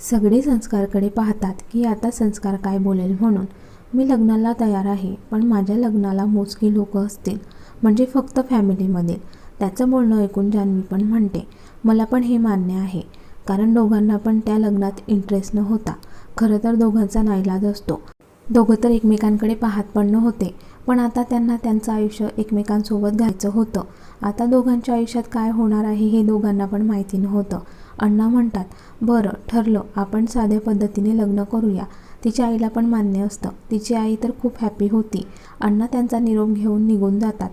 सगळे संस्कारकडे पाहतात की आता संस्कार काय बोलेल म्हणून. मी लग्नाला तयार आहे पण माझ्या लग्नाला मोजकी लोक असतील म्हणजे फक्त फॅमिलीमध्ये त्याचं बोलणं ऐकून जान्हवी पण म्हणते मला पण हे मान्य आहे कारण दोघांना पण त्या लग्नात इंटरेस्ट नव्हता. खरं तर दोघांचा नाईलाज असतो. दोघं तर एकमेकांकडे पाहत पण नव्हते पण आता त्यांना त्यांचं आयुष्य एकमेकांसोबत घ्यायचं होतं. आता दोघांच्या आयुष्यात काय होणार आहे हे दोघांना पण माहिती नव्हतं. अण्णा म्हणतात बरं ठरलं. आपण साध्या पद्धतीने लग्न करूया. तिच्या आईला पण मान्य असतं. तिची आई तर खूप हॅपी होती. अण्णा त्यांचा निरोप घेऊन निघून जातात.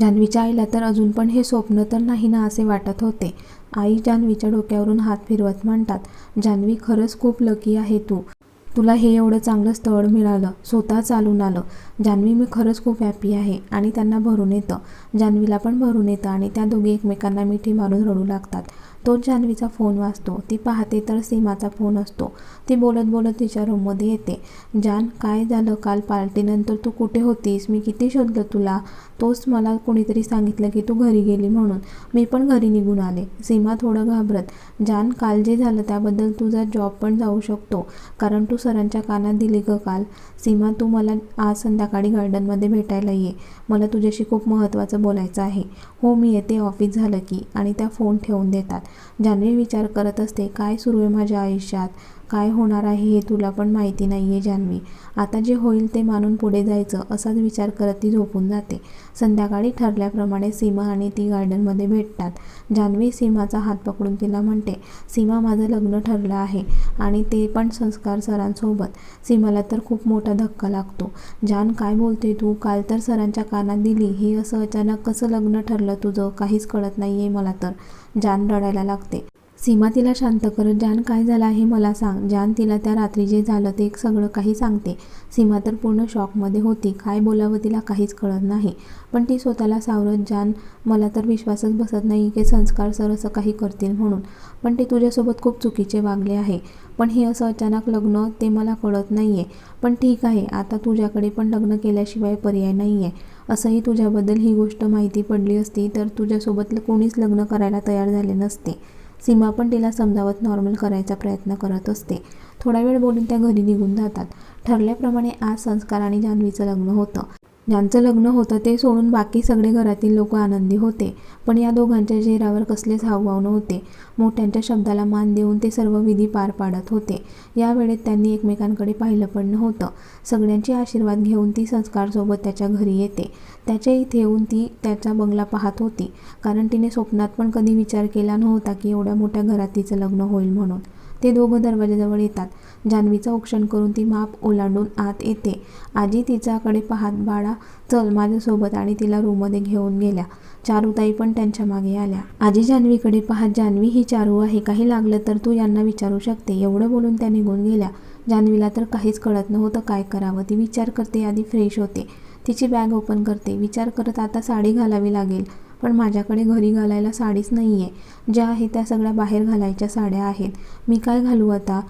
जान्हवीच्या आईला तर अजून पण हे स्वप्न तर नाही ना असे वाटत होते. आई जान्हवीच्या डोक्यावरून हात फिरवत म्हणतात जान्हवी खरंच खूप लकी आहे तू. तुला हे एवढं चांगलं स्थळ मिळालं. स्वतः चालून आलं. जान्हवी मी खरंच खूप हॅपी आहे. आणि त्यांना भरून येतं. जान्हवीला पण भरून येतं आणि त्या दोघी एकमेकांना मिठी मारून रडू लागतात. तो जान्हवीचा फोन वाचतो. ती पाहते तर सीमाचा फोन असतो. ती बोलत बोलत तिच्या रूममध्ये येते. जान काय झालं? काल पार्टीनंतर तू कुठे होतीस? मी किती शोधलं तुला? तोच मला कोणीतरी सांगितलं की तू घरी गेली म्हणून. मी पण घरी निघून आले. सीमा थोडं घाबरत. जान काल जे झालं त्याबद्दल तुझा जॉब पण जाऊ शकतो. कारण तू सरांच्या कानात दिली ग काल. सीमा तू मला आज संध्याकाळी गार्डनमध्ये भेटायला ये. मला तुझ्याशी खूप महत्त्वाचं बोलायचं आहे. हो मी येते. ऑफिस झालं की. आणि त्या फोन ठेवून देतात. जान्हवी विचार करत असते काय सुरू आहे माझ्या आयुष्यात? काय होणार आहे हे तुला पण माहिती नाही आहे जान्हवी आता जे होईल ते मानून पुढे जायचं असाच विचार करत ती झोपून जाते. संध्याकाळी ठरल्याप्रमाणे सीमा आणि ती गार्डनमध्ये भेटतात. जान्हवी सीमाचा हात पकडून तिला म्हणते सीमा माझं लग्न ठरलं आहे आणि ते पण संस्कार सरांसोबत. सीमाला तर खूप मोठा धक्का लागतो. जान काय बोलते तू? काल तर सरांच्या कानात दिली. हे असं अचानक कसं लग्न ठरलं तुझं? काहीच कळत नाही आहे मला तर. जान रडायला लागते. सीमा तिला शांत करत जान काय झालं आहे मला सांग. जान तिला त्या रात्री जे झालं ते सगळं काही सांगते. सीमा तर पूर्ण शॉकमध्ये होती. काय बोलावं तिला काहीच कळत नाही. पण ती स्वतःला सावरत जान मला तर विश्वासच बसत नाही की संस्कार सर असं काही करतील म्हणून. पण ते तुझ्यासोबत खूप चुकीचे वागले आहे. पण हे असं अचानक लग्न ते मला कळत नाही आहे पण ठीक आहे. आता तुझ्याकडे पण लग्न केल्याशिवाय पर्याय नाही आहे असंही तुझ्याबद्दल ही गोष्ट माहिती पडली असती तर तुझ्यासोबत कोणीच लग्न करायला तयार झाले नसते. सीमा पण तिला समजावत नॉर्मल करायचा प्रयत्न करत असते. थोडा वेळ बोलून त्या घरी निघून जातात. ठरल्याप्रमाणे आज संस्कार आणि जान्हवीचं लग्न होतं. ज्यांचं लग्न होतं ते सोडून बाकी सगळे घरातील लोक आनंदी होते. पण या दोघांच्या चेहऱ्यावर कसलेच हावभाव नव्हते. मोठ्यांच्या शब्दाला मान देऊन ते सर्व विधी पार पाडत होते. या वेळेत त्यांनी एकमेकांकडे पाहिलं पण नव्हतं. सगळ्यांचे आशीर्वाद घेऊन ती संस्कारसोबत त्याच्या घरी येते. त्याच्या इथे येऊन ती त्याचा बंगला पाहत होती. कारण तिने स्वप्नात पण कधी विचार केला नव्हता की एवढ्या मोठ्या घरात तिचं लग्न होईल म्हणून. ते दोघं दरवाजाजवळ येतात. जान्हवीचं औक्षण करून ती माप ओलांडून आत येते. आजी तिच्याकडे पाहत बाळा चल माझ्यासोबत आणि तिला रूममध्ये घेऊन गेल्या. चारूताई पण त्यांच्या मागे आल्या. आजी जान्हवीकडे पाहत जान्हवी ही चारू आहे. काही लागलं तर तू यांना विचारू शकते. एवढं बोलून त्या निघून गेल्या. जान्हवीला तर काहीच कळत नव्हतं काय करावं. ती विचार करते आधी फ्रेश होते. तिची बॅग ओपन करते. विचार करत आता साडी घालावी लागेल. पण माझ्याकडे घरी घालायला साडीच नाही आहे ज्या आहे त्या सगळ्या बाहेर घालायच्या साड्या आहेत. मी काय घालू आता?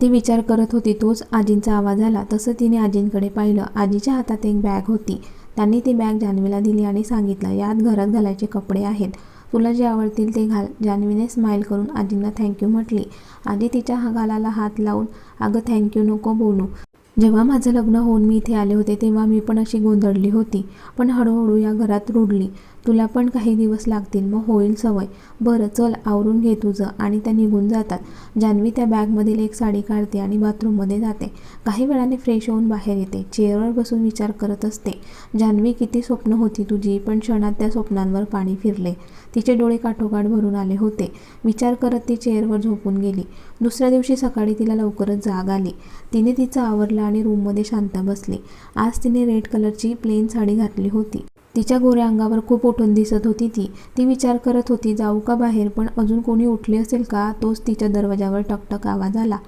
ती विचार करत होती. तोच आजींचा आवाज आला. तसं तिने आजींकडे पाहिलं. आजीच्या हातात एक बॅग होती. त्यांनी ती बॅग जान्हवीला दिली आणि सांगितलं यात घरात घालायचे कपडे आहेत. तुला जे आवडतील ते घाल. जान्हवीने स्माईल करून आजींना थँक्यू म्हटली. आजी तिच्या गालाला हात लावून अगं थँक्यू नको बोलू. जेव्हा माझं लग्न होऊन मी इथे आले होते तेव्हा मी पण अशी गोंधळली होती. पण हळूहळू या घरात रुडली तुला पण काही दिवस लागतील मग होईल सवय. बरं चल आवरून घे तुझं. आणि त्या निघून जातात. जान्हवी त्या बॅगमधील एक साडी काढते आणि बाथरूममध्ये जाते. काही वेळाने फ्रेश होऊन बाहेर येते. चेअरवर बसून विचार करत असते. जान्हवी किती स्वप्न होती तुझी पण क्षणात त्या स्वप्नांवर पाणी फिरले. तिचे डोळे काठोकाठ भरून आले होते. विचार करत ती चेअरवर झोपून गेली. दुसऱ्या दिवशी सकाळी तिला लवकरच जाग आली. तिने तिचं आवरलं आणि रूममध्ये शांत बसली. आज तिने रेड कलरची प्लेन साडी घातली होती. तिच्या गोऱ्या अंगावर खूप उठून दिसत होती ती. ती विचार करत होती जाऊ का बाहेर? पण अजून कोणी उठले असेल का? तोच तिच्या दरवाजावर टकटक आवाज आला.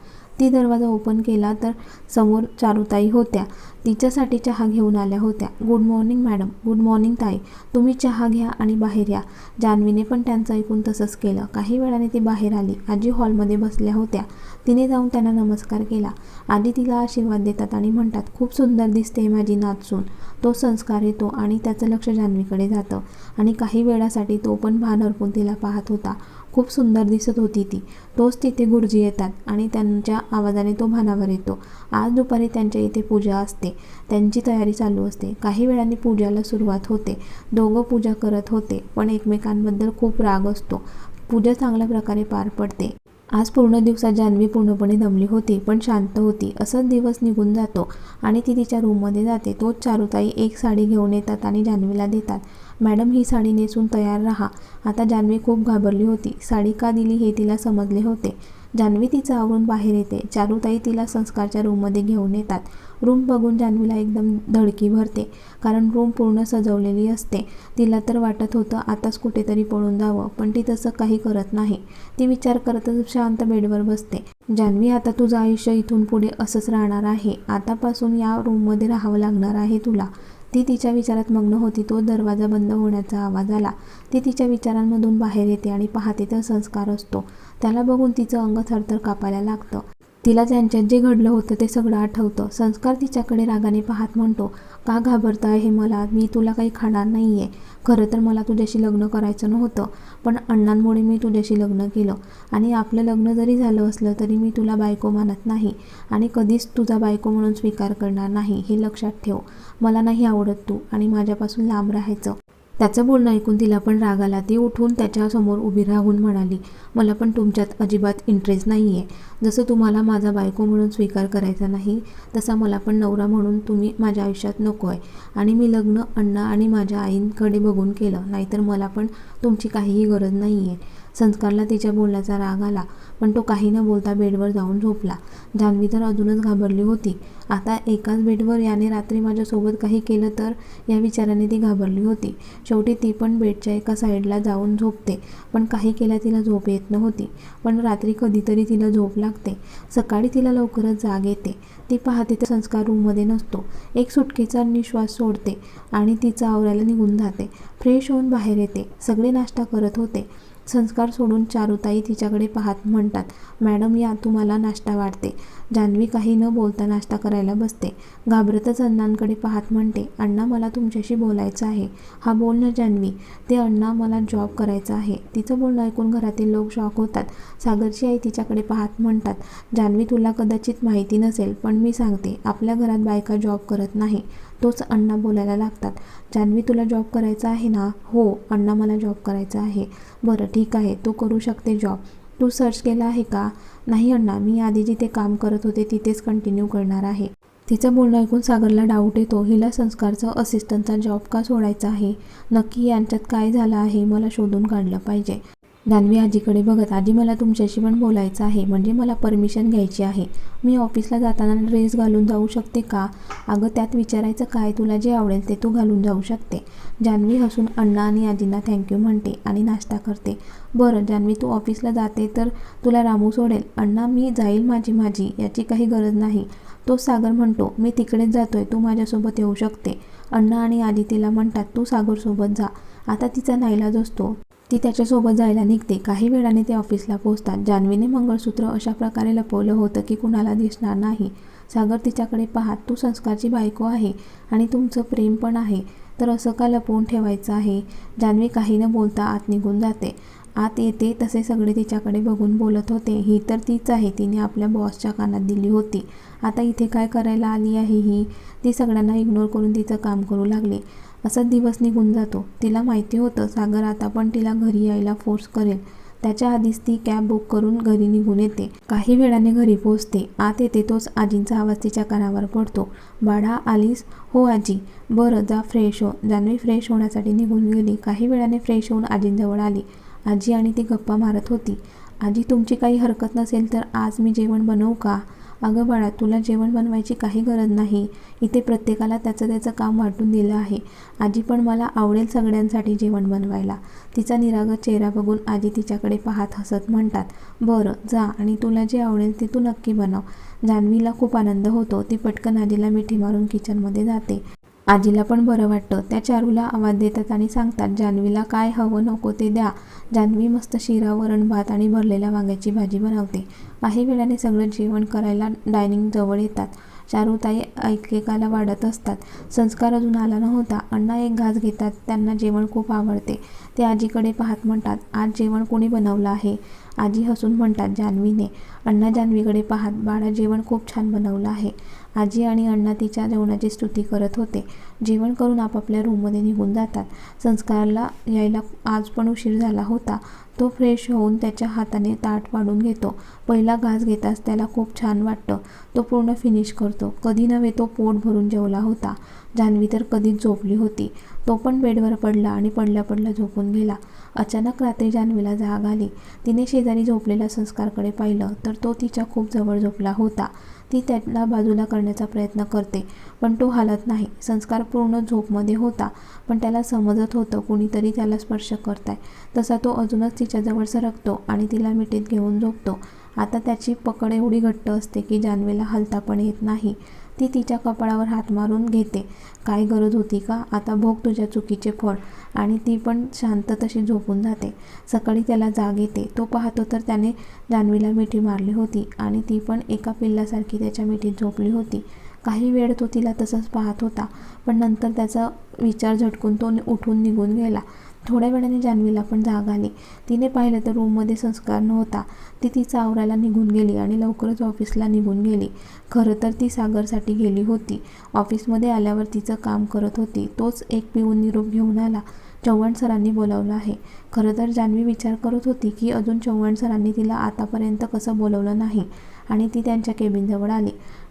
ती दरवाजा ओपन केला तर समोर चारुताई होत्या. तिच्यासाठी चहा घेऊन आल्या होत्या. Good morning madam good morning ताई. तुम्ही चहा घ्या आणि बाहेर या. जान्हवीने पण त्यांचं ऐकून तसंच केलं. काही वेळाने ती बाहेर आली. आजी हॉलमध्ये बसल्या होत्या. तिने जाऊन त्यांना नमस्कार केला. आजी तिला आशीर्वाद देतात आणि म्हणतात खूप सुंदर दिसते माझी नाचून तो संस्कार येतो आणि त्याचं लक्ष जान्हवीकडे जातं. आणि काही वेळासाठी तो पण भान हरपून तिला पाहत होता. खूप सुंदर दिसत होती ती. तोच तिथे गुरुजी येतात आणि त्यांच्या आवाजाने तो भानावर येतो. आज दुपारी त्यांच्या इथे पूजा असते. त्यांची तयारी चालू असते. काही वेळाने पूजाला सुरुवात होते. दोघं पूजा करत होते पण एकमेकांबद्दल खूप राग असतो. पूजा चांगल्या प्रकारे पार पडते. आज पूर्ण दिवसात जान्हवी पूर्णपणे दमली होती पण शांत होती. असंच दिवस निघून जातो आणि ती तिच्या रूममध्ये जाते. तोच चारुताई एक साडी घेऊन येतात आणि जान्हवीला देतात. मॅडम ही साडी नेसून तयार राहा. आता जान्हवी खूप घाबरली होती. साडी का दिली हे तिला समजले होते. जान्हवी तिचं आवरून बाहेर येते. चारुताई तिला संस्कारच्या रूममध्ये घेऊन येतात. रूम बघून जान्हवीला एकदम धडकी भरते. कारण रूम पूर्ण सजवलेली असते. तिला तर वाटत होतं आताच कुठेतरी पळून जावं पण ती तसं काही करत नाही. ती विचार करतच शांत बेडवर बसते. जान्हवी आता तुझं आयुष्य इथून पुढे असंच राहणार आहे. आतापासून या रूममध्ये राहावं लागणार आहे तुला. ती तिच्या विचारात मग्न होती. तो दरवाजा बंद होण्याचा आवाज आला. ती तिच्या विचारांमधून बाहेर येते आणि पाहते तर संस्कार असतो. त्याला बघून तिचं अंग थरथर कापायला लागतं. तिला त्यांच्यात जे घडलं होतं ते सगळं आठवतं. संस्कार तिच्याकडे रागाने पाहत म्हणतो का घाबरताय हे मला? मी तुला काही खाणार नाही आहे खरं तर मला तुझ्याशी लग्न करायचं नव्हतं पण अण्णांमुळे मी तुझ्याशी लग्न केलं. आणि आपलं लग्न जरी झालं असलं तरी मी तुला बायको मानत नाही आणि कधीच तुझा बायको म्हणून स्वीकार करणार नाही हे लक्षात ठेव. मला नाही आवडत तू आणि माझ्यापासून लांब राहायचं. त्याचं बोलणं ऐकून तिला पण राग आला. ती उठून त्याच्यासमोर उभी राहून म्हणाली मला पण तुमच्यात अजिबात इंटरेस्ट नाही आहे जसं तुम्हाला माझा बायको म्हणून स्वीकार करायचा नाही तसा मला पण नवरा म्हणून तुम्ही माझ्या आयुष्यात नको आहे आणि मी लग्न अण्णा आणि माझ्या आईंकडे बघून केलं. नाहीतर मला पण तुमची काहीही गरज नाही आहे संस्कारला तिच्या बोलण्याचा राग आला पण तो काही न बोलता बेडवर जाऊन झोपला. जान्हवी तर अजूनच घाबरली होती. आता एकाच बेडवर याने रात्री माझ्यासोबत काही केलं तर? या विचाराने ती घाबरली होती. शेवटी ती पण बेडच्या एका साईडला जाऊन झोपते पण काही केल्या तिला झोप येत नव्हती. पण रात्री कधीतरी तिला झोप लागते. सकाळी तिला लवकरच जाग येते. ती पाहते तर संस्कार रूममध्ये नसतो. एक सुटकेचा निश्वास सोडते आणि तिचं आवरायला निघून जाते. फ्रेश होऊन बाहेर येते. सगळे नाश्ता करत होते. संस्कार सोडून चारुताई तिच्याकडे पाहत म्हणतात मॅडम या तुम्हाला नाश्ता वाढते. जान्हवी काही न बोलता नाश्ता करायला बसते. घाबरतच अण्णांकडे पाहत म्हणते अण्णा मला तुमच्याशी बोलायचं आहे. हा बोल ना जान्हवी. ते अण्णा मला जॉब करायचा आहे. तिचं बोलणं ऐकून घरातील लोक शॉक होतात. सागरची आई तिच्याकडे पाहत म्हणतात जान्हवी तुला कदाचित माहिती नसेल पण मी सांगते. आपल्या घरात बायका जॉब करत नाही. तोच अण्णा बोलायला लागतात. जान्हवी तुला जॉब करायचा आहे ना? हो अण्णा मला जॉब करायचा आहे. बरं ठीक आहे तू करू शकते जॉब तू सर्च केला आहे का? नाही अण्णा मी आधी जिथे काम करत होते तिथेच कंटिन्यू करणार आहे. तिचं बोलणं ऐकून सागरला डाऊट येतो. हिला संस्कारचा असिस्टंटचा जॉब का सोडायचा आहे? नक्की यांच्यात काय झालं आहे? मला शोधून काढलं पाहिजे. जान्हवी आजीकडे बघत आजी मला तुमच्याशी पण बोलायचं आहे. म्हणजे मला परमिशन घ्यायची आहे. मी ऑफिसला जाताना ड्रेस घालून जाऊ शकते का? अगं त्यात विचारायचं काय? तुला जे आवडेल ते तू घालून जाऊ शकते. जान्हवी हसून अण्णा आणि आजींना थँक्यू म्हणते आणि नाश्ता करते. बरं जान्हवी तू ऑफिसला जाते तर तुला रामू सोडेल. अण्णा मी जाईल माझी माझी याची काही गरज नाही. तो सागर म्हणतो मी तिकडेच जातोय. तू माझ्यासोबत येऊ शकते. अण्णा आणि आजी तिला म्हणतात तू सागरसोबत जा. आता तिचा नाईलाज असतो. ती त्याच्यासोबत जायला निघते. काही वेळाने ते ऑफिसला पोहोचतात. जान्हवीने मंगळसूत्र अशा प्रकारे लपवलं होतं की कुणाला दिसणार नाही. सागर तिच्याकडे पाहत तू संस्कारची बायको आहे आणि तुमचं प्रेम पण आहे तर असं का लपवून ठेवायचं आहे? जान्हवी काही न बोलता आत निघून जाते. आत येते तसे सगळे तिच्याकडे बघून बोलत होते. ही तर तीच आहे तिने आपल्या बॉसच्या कानात दिली होती. आता इथे काय करायला आली आहे ही? ती सगळ्यांना इग्नोर करून तिचं काम करू लागली. असाच दिवस निघून जातो. तिला माहिती होतं सागर आता पण तिला घरी यायला फोर्स करेल. त्याच्या आधीच ती कॅब बुक करून घरी निघून येते. काही वेळाने घरी पोहोचते. आत येते तोच आजींचा आवाज तिच्या कानावर पडतो. बाळा आलीस? हो आजी. बरं जा फ्रेश हो. जान्हवी फ्रेश होण्यासाठी निघून गेली. काही वेळाने फ्रेश होऊन आजींजवळ आली. आजी आणि ती गप्पा मारत होती. आजी तुमची काही हरकत नसेल तर आज मी जेवण बनवू का? अगं बाळा तुला जेवण बनवायची काही गरज नाही. इथे प्रत्येकाला त्याचं त्याचं काम वाटून दिलं आहे. आजी पण मला आवडेल सगळ्यांसाठी जेवण बनवायला. तिचा निरागत चेहरा बघून आजी तिच्याकडे पाहत हसत म्हणतात बरं जा आणि तुला जे आवडेल ते तू नक्की बनव. जान्हवीला खूप आनंद होतो. ती पटकन आजीला मिठी मारून किचनमध्ये जाते. आजीला पण बरं वाटतं. त्या चारूला आवाज देतात आणि सांगतात जान्हवीला काय हवं नको ते द्या. जान्हवी मस्त शिरा वरण भात आणि भरलेल्या वांग्याची भाजी बनवते. काही वेळाने सगळं जेवण करायला डायनिंग जवळ येतात. चारूताई ऐकेकाला वाढत असतात. संस्कार अजून आला नव्हता. अण्णा एक घास घेतात. त्यांना जेवण खूप आवडते. ते आजीकडे पाहत म्हणतात आज जेवण कोणी बनवलं आहे? आजी हसून म्हणतात जान्हवीने अण्णा जान्हवीकडे पाहत बाळा जेवण खूप छान बनवलं आहे. आजी आणि अण्णा तिच्या जेवणाची स्तुती करत होते. जेवण करून आपापल्या रूममध्ये निघून जातात. संस्कारला यायला आज पण उशीर झाला होता. तो फ्रेश होऊन त्याच्या हाताने ताट वाढून घेतो. पहिला घास घेताच त्याला खूप छान वाटतं. तो पूर्ण फिनिश करतो. कधी नव्हे तो पोट भरून जेवला होता. जान्हवी तर कधीच झोपली होती. तो पण बेडवर पडला आणि पडल्या पडल्या झोपून गेला. अचानक रात्री जान्हवीला जाग आली. तिने शेजारी झोपलेल्या संस्कारकडे पाहिलं तर तो तिच्या खूप जवळ झोपला होता. ती त्याला बाजूला करण्याचा प्रयत्न करते पण तो हालत नाही. संस्कार पूर्ण झोपमध्ये होता पण त्याला समजत होतं कुणीतरी त्याला स्पर्श करताय. तसा तो अजूनच तिच्याजवळ सरकतो आणि तिला मिठीत घेऊन झोपतो. आता त्याची पकड एवढी घट्ट असते की जानवेला हलता पण येत नाही. ती तिच्या कपाळावर हात मारून घेते. काय गरज होती का? आता भोग तुझ्या चुकीचे फळ. आणि ती पण शांत तशी झोपून जाते. सकाळी त्याला जाग येते. तो पाहतो तर त्याने जान्हवीला मिठी मारली होती आणि ती पण एका पिल्लासारखी त्याच्या मिठीत झोपली होती. काही वेळ तो तिला तसंच पाहत होता पण नंतर त्याचा विचार झटकून तो उठून निघून गेला. थोड्या वेळाने जान्हवीला पण जाग आली. तिने पाहिलं तर रूममध्ये संस्कार नव्हता. ती तिचा आवरायला निघून गेली आणि लवकरच ऑफिसला निघून गेली. खरं तर ती सागरसाठी गेली होती. ऑफिसमध्ये आल्यावर तिचं काम करत होती. तोच एक पिऊन निरोप घेऊन आला. चव्हाण सरांनी बोलावलं आहे. खरं तर जान्हवी विचार करत होती की अजून चव्हाण सरांनी तिला आतापर्यंत कसं बोलवलं नाही आणि ती त्यांच्या केबिनजवळ आली.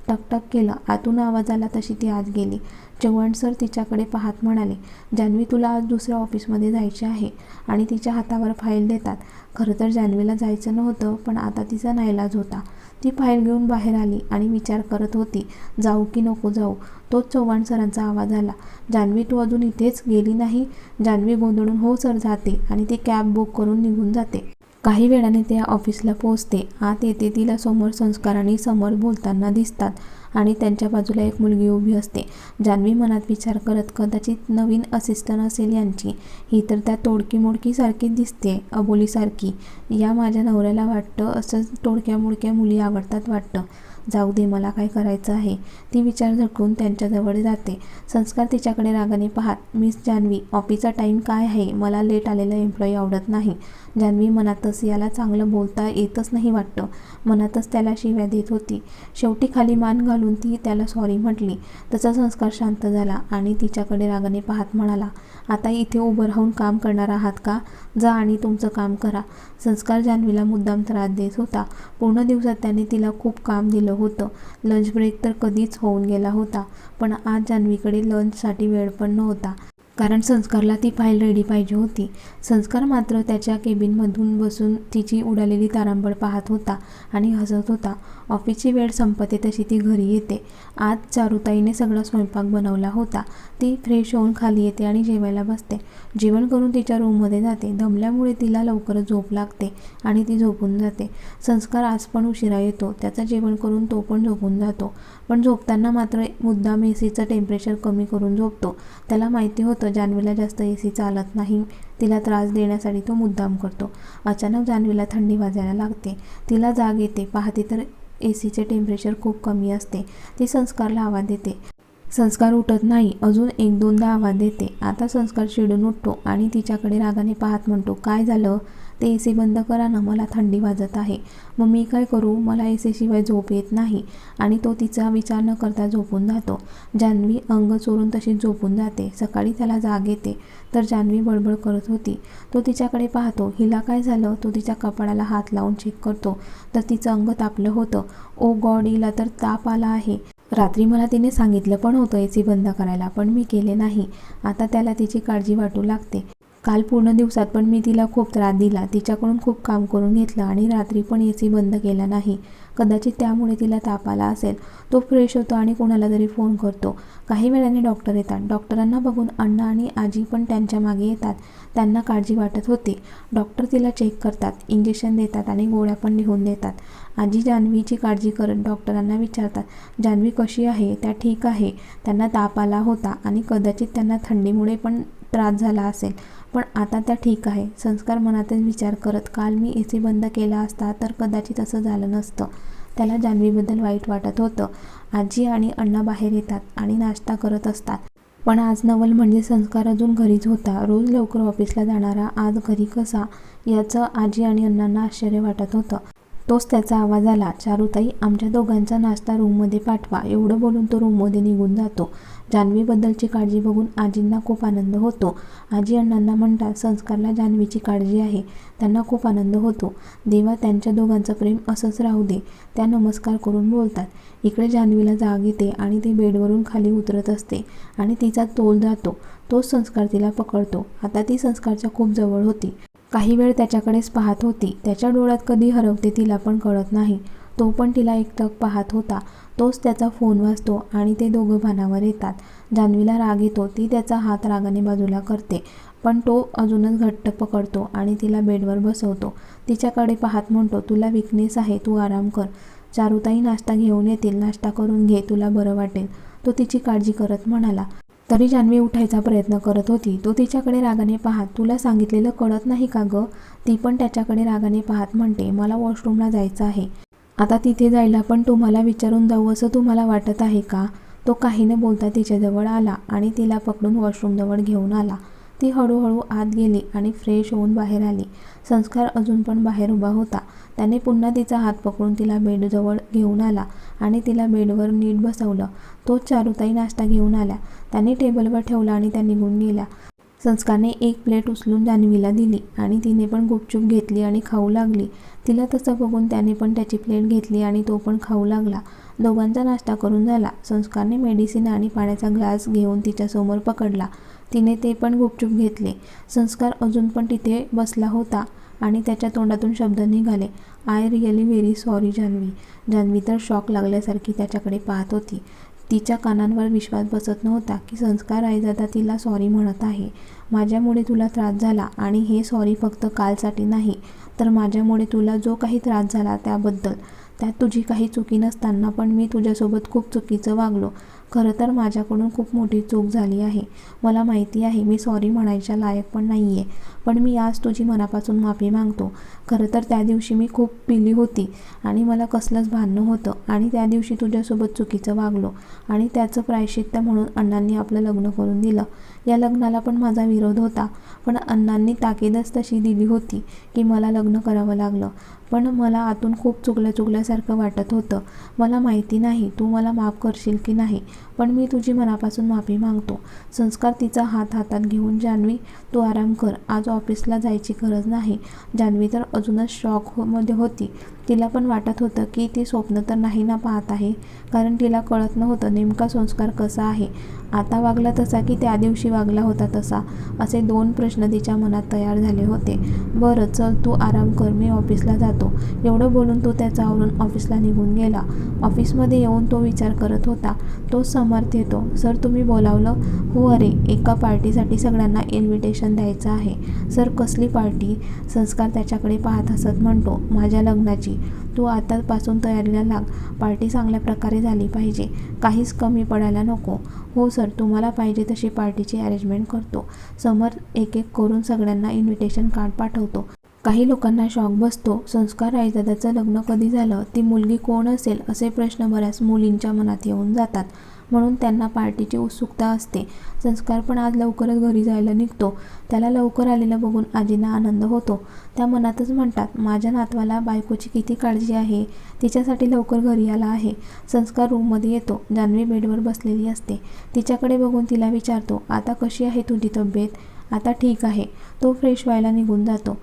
टकटक केलं. आतून आवाज आला तशी ती आत गेली. चव्हाण सर तिच्याकडे पाहत म्हणाले जान्हवी तुला आज दुसऱ्या ऑफिसमध्ये जायचे आहे आणि तिच्या हातावर फाईल देतात. खरं तर जान्हवीला जायचं नव्हतं पण आता तिचा नाईलाज होता. ती फाईल घेऊन बाहेर आली आणि विचार करत होती जाऊ की नको जाऊ. तोच चव्हाण सरांचा आवाज आला जान्हवी तू अजून इथेच गेली नाही? जान्हवी गोंधळून हो सर जाते आणि ती कॅब बुक करून निघून जाते. काही वेळाने त्या ऑफिसला पोहोचते. आत येते तिला समोर संस्कार आणि समोर बोलताना दिसतात आणि त्यांच्या बाजूला एक मुलगी उभी असते. जान्हवी मनात विचार करत कदाचित नवीन असिस्टंट असेल यांची. ही तर त्या तोडकी मोडकीसारखी दिसते अबोलीसारखी. या माझ्या नवऱ्याला वाटतं असंच तोडक्या मोडक्या मुली आवडतात वाटतं. जाऊ दे मला काय करायचं आहे? ती विचार झटकून त्यांच्याजवळ जाते. संस्कार तिच्याकडे रागाने पाहात मिस जान्हवी ऑफिसचा टाईम काय आहे? मला लेट आलेलं एम्प्लॉई आवडत नाही. जान्हवी मनातच याला चांगलं बोलता येतच नाही वाटतं. मनातच त्याला शिव्या देत होती. शेवटी खाली मान घालून ती त्याला सॉरी म्हटली. तसा संस्कार शांत झाला आणि तिच्याकडे रागाने पाहत म्हणाला आता इथे उभं राहून काम करणार आहात का? जा आणि तुमचं काम करा. संस्कार जान्हवीला मुद्दाम त्रास देत होता. पूर्ण दिवसात त्याने तिला खूप काम दिलं होतं. लंच ब्रेक तर कधीच होऊन गेला होता पण आज जान्हवीकडे लंचसाठी वेळ पण नव्हता. कारण संस्कारला ती फाईल रेडी पाहिजे होती. संस्कार मात्र त्याच्या केबिनमधून बसून तिची उडालेली तारांबळ पाहत होता आणि हसत होता. ऑफिसची वेळ संपते तशी ती घरी येते. आज चारुताईने सगळा स्वयंपाक बनवला होता. ती फ्रेश होऊन खाली येते आणि जेवायला बसते. जेवण करून तिच्या रूममध्ये जाते. दमल्यामुळे तिला लवकरच झोप लागते आणि ती झोपून जाते. संस्कार आज पण उशिरा येतो. त्याचं जेवण करून तो पण झोपून जातो. पण झोपताना मात्र मुद्दाम ए सीचं टेम्परेचर कमी करून झोपतो. त्याला माहिती होतं जान्हवीला जास्त ए सी चालत नाही. तिला त्रास देण्यासाठी तो मुद्दाम करतो. अचानक जान्हवीला थंडी वाजायला लागते. तिला जाग येते. पाहते तर ए सीचे टेम्परेचर खूप कमी असते. ती संस्कारला आवाज देते. संस्कार उठत नाही अजून एक दोनदा आवाज देते. आता संस्कार चिडून उठतो आणि तिच्याकडे रागाने पाहत म्हणतो काय झालं? ते ए सी बंद करा ना मला थंडी वाजत आहे. मग मी काय करू? मला ए सीशिवाय झोप येत नाही. आणि तो तिचा विचार न करता झोपून जातो. जान्हवी अंग चोरून तशीच झोपून जाते. सकाळी त्याला जाग येते. तर जान्हवी बडबड करत होती. तो तिच्याकडे पाहतो. हिला काय झालं? तो तिच्या कपाळाला हात लावून चेक करतो. तर तिचं अंग तापलं होतं. ओ गॉड हिला तर ताप आला आहे. रात्री मला तिने सांगितलं पण होतं ए सी बंद करायला पण मी केले नाही. आता त्याला तिची काळजी वाटू लागते. काल पूर्ण दिवसात पण मी तिला खूप त्रास दिला. तिच्याकडून खूप काम करून घेतलं आणि रात्री पण ए सी बंद केला नाही. कदाचित त्यामुळे तिला ताप आला असेल. तो फ्रेश होतो आणि कोणाला तरी फोन करतो. काही वेळाने डॉक्टर येतात. डॉक्टरांना बघून अण्णा आणि आजी पण त्यांच्या मागे येतात. त्यांना काळजी वाटत होती. डॉक्टर तिला चेक करतात. इंजेक्शन देतात आणि गोळ्या पण लिहून देतात. आजी जान्हवीची काळजी करत डॉक्टरांना विचारतात जान्हवी कशी आहे? त्या ठीक आहे. त्यांना ताप आला होता आणि कदाचित त्यांना थंडीमुळे पण त्रास झाला असेल. पण आता त्या ठीक आहे. संस्कार मनातच विचार करत काल मी ए सी बंद केला असता तर कदाचित असं झालं नसतं. त्याला जान्हवीबद्दल वाईट वाटत होतं. आजी आणि अण्णा बाहेर येतात आणि नाश्ता करत असतात. पण आज नवल म्हणजे संस्कार अजून घरीच होता. रोज लवकर ऑफिसला जाणारा आज घरी कसा? याचं आजी आणि अण्णांना आश्चर्य वाटत होतं. तोच त्याचा आवाज आला चारुताई आमच्या दोघांचा नाश्ता रूममध्ये पाठवा. एवढं बोलून तो रूममध्ये निघून जातो. जान्हवीबद्दलची काळजी बघून आजींना खूप आनंद होतो. आजी अण्णांना म्हणतात संस्कारला जान्हवीची काळजी आहे. त्यांना खूप आनंद होतो. देवा त्यांच्या दोघांचं प्रेम असंच राहू दे. त्या नमस्कार करून बोलतात. इकडे जान्हवीला जाग येते आणि ती बेडवरून खाली उतरत असते आणि तिचा तोल जातो. तोच संस्कार तिला पकडतो. आता ती संस्कारच्या खूप जवळ होती. काही वेळ त्याच्याकडेच पाहत होती. त्याच्या डोळ्यात कधी हरवते तिला पण कळत नाही. तो पण तिला एकटक पाहत होता. तोच त्याचा फोन वाजतो आणि ते दोघं भानावर येतात. जान्हवीला राग येतो ती त्याचा हात रागाने बाजूला करते. पण तो अजूनच घट्ट पकडतो आणि तिला बेडवर बसवतो. तिच्याकडे पाहत म्हणतो तुला विकनेस आहे तू आराम कर. चारुताई नाश्ता घेऊन येतील नाश्ता करून घे तुला बरं वाटेल. तो तिची काळजी करत म्हणाला. तरी जान्हवी उठायचा प्रयत्न करत होती. तो तिच्याकडे रागाने पाहत तुला सांगितलेलं कळत नाही का गं? ती पण त्याच्याकडे रागाने पाहत म्हणते मला वॉशरूमला जायचं आहे. आता तिथे जायला पण तुम्हाला विचारून जाऊ असं तुम्हाला वाटत आहे का? तो काही न बोलता तिच्याजवळ आला आणि तिला पकडून वॉशरूमजवळ घेऊन आला. ती हळूहळू आत गेली आणि फ्रेश होऊन बाहेर आली. संस्कार अजून पण बाहेर उभा होता. त्याने पुन्हा तिचा हात पकडून तिला बेडजवळ घेऊन आला आणि तिला बेडवर नीट बसवलं. तोच चारुताई नाश्ता घेऊन आल्या त्याने टेबलवर ठेवला आणि त्या निघून गेल्या. संस्कारने एक प्लेट उचलून जान्हवीला दिली आणि तिने पण गुपचूप घेतली आणि खाऊ लागली. तिला तसं बघून त्याने पण त्याची प्लेट घेतली आणि तो पण खाऊ लागला. दोघांचा नाश्ता करून झाला. संस्कारने मेडिसिन आणि पाण्याचा ग्लास घेऊन तिच्यासमोर पकडला. तिने ते पण गुपचूप घेतले. संस्कार अजून पण तिथे बसला होता आणि त्याच्या तोंडातून शब्द निघाले. I really very sorry Janhavi. Janhavi तर शॉक लागल्यासारखी त्याच्याकडे पाहत होती. तिच्या कानांवर विश्वास बसत नव्हता की संस्कार आईजादा तिला सॉरी म्हणत आहे. माझ्यामुळे तुला त्रास झाला आणि हे सॉरी फक्त कालसाठी नाही तर माझ्यामुळे तुला जो काही त्रास झाला त्याबद्दल. त्यात तुझी काही चुकी नसताना पण मी तुझ्यासोबत खूप चुकीचं वागलो. खरं तर माझ्याकडून खूप मोठी चूक झाली आहे. मला माहिती आहे मी सॉरी म्हणायच्या लायक पण नाही आहे पण मी आज तुझी मनापासून माफी मागतो. खरं तर त्या दिवशी मी खूप पिली होती आणि मला कसलंच भान होतं. आणि त्या दिवशी तुझ्यासोबत चुकीचं वागलो आणि त्याचं प्रायश्चित्त म्हणून अण्णांनी आपलं लग्न करून दिलं. या लग्नाला पण माझा विरोध होता. पण अण्णांनी ताकीदच तशी दिली होती की मला लग्न करावं लागलं. पण मला आतून खूप चुकल्या चुकल्यासारखं वाटत होतं. मला माहिती नाही तू मला माफ करशील की नाही. पण मी तुझी मनापासून माफी मागतो. संस्कार तिचा हात हातात घेऊन जान्हवी तू आराम कर. आज ऑफिसला जायची गरज नाही. जान्हवी तर अजूनच शॉकमध्ये हो होती. तिला पण वाटत होतं की ती स्वप्न तर नाही ना पाहत आहे कारण तिला कळत नव्हतं नेमका संस्कार कसा आहे. आता वागला तसा की त्या दिवशी वागला होता तसा असे दोन प्रश्न तिच्या मनात तयार झाले होते. बरं चल तू आराम कर मी ऑफिसला जातो. एवढं बोलून तो त्याचा आवरून ऑफिसला निघून गेला. ऑफिसमध्ये येऊन तो विचार करत होता. तो समर्थ येतो. सर तुम्ही बोलावलं? हो अरे एका पार्टीसाठी सगळ्यांना इन्व्हिटेशन द्यायचं आहे. सर कसली पार्टी? संस्कार त्याच्याकडे पाहत हसत म्हणतो माझ्या लग्नाची. तू आतापासून तयारीला लाग. पार्टी चांगल्या प्रकारे झाली पाहिजे. काहीच कमी पडायला नको. हो सर. तुम्हाला पाहिजे तशी पार्टीची अरेंजमेंट करतो. समर एक एक करून सगळ्यांना इन्व्हिटेशन कार्ड पाठवतो. काही लोकांना शॉक बसतो. संस्कार आईदादाचं लग्न कधी झालं? ती मुलगी कोण असेल? असे प्रश्न बऱ्याच मुलींच्या मनात येऊन जातात. म्हणून त्यांना पार्टीची उत्सुकता असते. संस्कार पण आज लवकरच घरी जायला निघतो. त्याला लवकर आलेलं बघून आजींना आनंद होतो. त्या मनातच म्हणतात माझ्या नातवाला बायकोची किती काळजी आहे? तिच्यासाठी लवकर घरी आला आहे. संस्कार रूममध्ये येतो. जान्हवी बेडवर बसलेली असते. तिच्याकडे बघून तिला विचारतो आता कशी आहे तुझी तब्येत? आता ठीक आहे. तो फ्रेश व्हायला निघून जातो.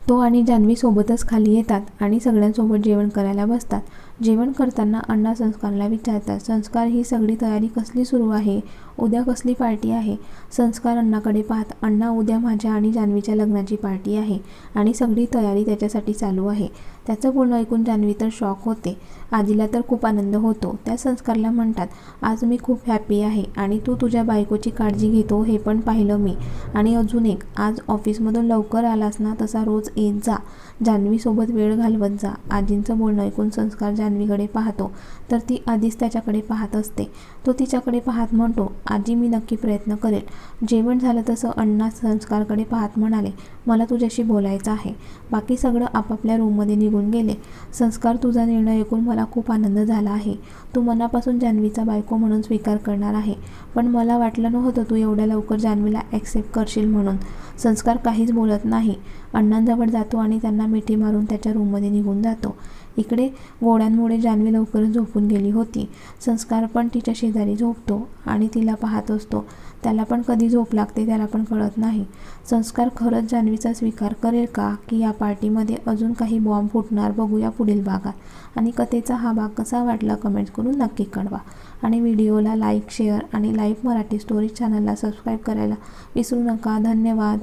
तो आणि जान्हवी सोबतच खाली येतात आणि सगळ्यांसोबत जेवण करायला बसतात. जेवण करताना अण्णा संस्कारला विचारतात संस्कार ही सगळी तयारी कसली सुरू आहे? उद्या कसली पार्टी आहे? संस्कार अण्णाकडे पाहत अण्णा उद्या माझ्या आणि जान्हवीच्या लग्नाची पार्टी आहे आणि सगळी तयारी त्याच्यासाठी चालू आहे. त्याचं बोलणं ऐकून जान्हवी तर शॉक होते. आजीला तर खूप आनंद होतो. त्या संस्कारला म्हणतात आज मी खूप हॅपी आहे आणि तू तुझ्या बायकोची काळजी घेतो हे पण पाहिलं मी. आणि अजून एक आज ऑफिसमधून लवकर आलास ना तसा रोज येत जा. जान्हवीसोबत वेळ घालवत जा. आजींचं बोलणं ऐकून संस्कार जान्हवी जान्हवीकडे पाहतो. तर ती आधीच त्याच्याकडे पाहत असते. तो तिच्याकडे पाहत म्हणतो आजी मी नक्की प्रयत्न करेल. जेवण झालं तसं अण्णा संस्कारकडे पाहत म्हणाले मला तुझ्याशी बोलायचं आहे. बाकी सगळं आपापल्या रूममध्ये निघून गेले. संस्कार तुझा निर्णय ऐकून मला खूप आनंद झाला आहे. तू मनापासून जान्हवीचा बायको म्हणून स्वीकार करणार आहे. पण मला वाटलं नव्हतं तू एवढ्या लवकर जान्हवीला ॲक्सेप्ट करशील म्हणून. संस्कार काहीच बोलत नाही. अण्णांजवळ जातो आणि त्यांना मिठी मारून त्याच्या रूममध्ये निघून जातो. इकडे गोड्यांमुळे जान्हवी लवकरच झोपून गेली होती. संस्कार पण तिच्या शेजारी झोपतो आणि तिला पाहत असतो. त्याला पण कधी झोप लागते त्याला पण कळत नाही. संस्कार खरंच जान्हवीचा स्वीकार करेल का? की या पार्टीमध्ये अजून काही बॉम्ब फुटणार बघूया पुढील भागात. आणि कथेचा हा भाग कसा वाटला कमेंट करून नक्की कळवा. आणि व्हिडिओला लाईक शेअर आणि लाईव्ह मराठी स्टोरी चॅनलला सबस्क्राईब करायला विसरू नका. धन्यवाद.